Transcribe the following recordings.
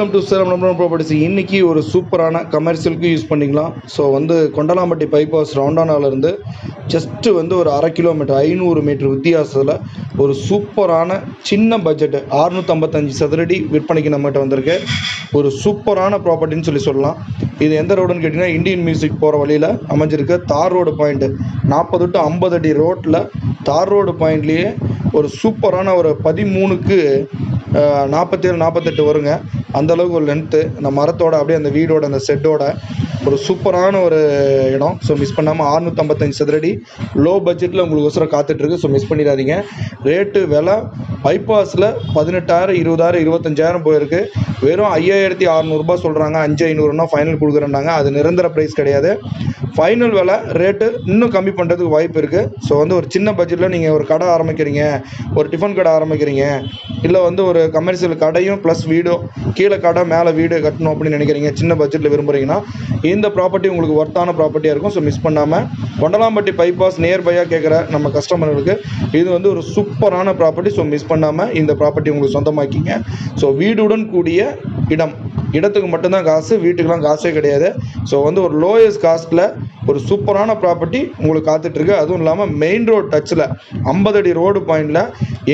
Welcome to Salem number properties இன்னைக்கு ஒரு சூப்பரான கமர்ஷியலுக்கு யூஸ் பண்ணிக்கலாம். ஸோ வந்து கொண்டலாம்பட்டி பைபாஸ் ரவுண்டானாலேருந்து ஜஸ்ட்டு வந்து ஒரு அரை கிலோமீட்டர் ஐநூறு மீட்டர் வித்தியாசத்தில் ஒரு சூப்பரான சின்ன பட்ஜெட்டு அறுநூற்றம்பத்தஞ்சு சதுரடி விற்பனைக்கு நம்மகிட்ட வந்திருக்கு. ஒரு சூப்பரான ப்ராப்பர்ட்டின்னு சொல்லி சொல்லலாம். இது எந்த ரோடுன்னு கேட்டிங்கன்னா இந்தியன் மியூசிக் போகிற வழியில் அமைஞ்சிருக்கு. தார் ரோடு பாயிண்ட்டு நாற்பது டு ஐம்பது அடி ரோட்டில் தார் ரோடு பாயிண்ட்லேயே ஒரு சூப்பரான ஒரு பதிமூணுக்கு நாற்பத்தேழு நாற்பத்தெட்டு வருங்க. அந்தளவுக்கு ஒரு லென்த்து அந்த மரத்தோட அப்படியே அந்த வீடோட அந்த செட்டோட ஒரு சூப்பரான ஒரு இடம். ஸோ மிஸ் பண்ணாமல் ஆறுநூற்றம்பத்தஞ்சு சதுரடி. லோ பட்ஜெட்டில் உங்களுக்கு ஒசரம் காத்துட்ருக்கு ஸோ மிஸ் பண்ணிடாதீங்க. ரேட்டு விலை பைபாஸில் பதினெட்டாயிரம் இருபதாயிரம் இருபத்தஞ்சாயிரம் போயிருக்கு. வெறும் ஐயாயிரத்தி அறநூறுபா சொல்கிறாங்க அஞ்சு ஐநூறுனா ஃபைனல் கொடுக்குறேன்னாங்க. அது நிரந்தர ப்ரைஸ் கிடையாது. ஃபைனல் விலை ரேட்டு இன்னும் கம்மி பண்ணுறதுக்கு வாய்ப்பு இருக்குது ஸோ வந்து ஒரு சின்ன பட்ஜெட்டில் நீங்கள் ஒரு கடை ஆரம்பிக்கிறீங்க ஒரு டிஃபன் கடை ஆரம்பிக்கிறீங்க இல்லை வந்து ஒரு கமர்ஷியல் கடையும் ப்ளஸ் வீடும் கீழே கடை மேலே வீடு கட்டணும் அப்படின்னு நினைக்கிறீங்க சின்ன பட்ஜெட்டில் விரும்புகிறீங்கன்னா இந்த ப்ராப்பர்ட்டி உங்களுக்கு ஒர்த்தான ப்ராப்பர்ட்டியாக இருக்கும். ஸோ மிஸ் பண்ணாமல் கொண்டலாம்பட்டி பைபாஸ் நியர்பையாக கேட்குற நம்ம கஸ்டமர்களுக்கு இது வந்து ஒரு சூப்பரான ப்ராப்பர்ட்டி ஸோ மிஸ் பண்ணாமல் இந்த ப்ராப்பர்ட்டி உங்களுக்கு சொந்தமாக்கிங்க. ஸோ வீடுடன் கூடிய இடம். இடத்துக்கு மட்டும்தான் காசு வீட்டுக்கெலாம் காசே கிடையாது. ஸோ வந்து ஒரு லோயஸ்ட் காஸ்ட்டில் ஒரு சூப்பரான ப்ராப்பர்ட்டி உங்களுக்கு காத்துட்ருக்கு. அதுவும் இல்லாமல் மெயின் ரோட் டச்சில் ஐம்பது அடி ரோடு பாயிண்டில்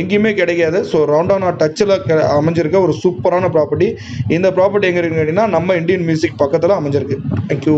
எங்கேயுமே கிடைக்காது. ஸோ ரவுண்டானா டச்சில் அமைஞ்சிருக்க ஒரு சூப்பரான ப்ராப்பர்ட்டி இந்த ப்ராப்பர்ட்டி எங்கே இருக்குன்னு கேட்டிங்கன்னா நம்ம இந்தியன் மியூசிக் பக்கத்தில் அமைஞ்சிருக்கு. தேங்க்யூ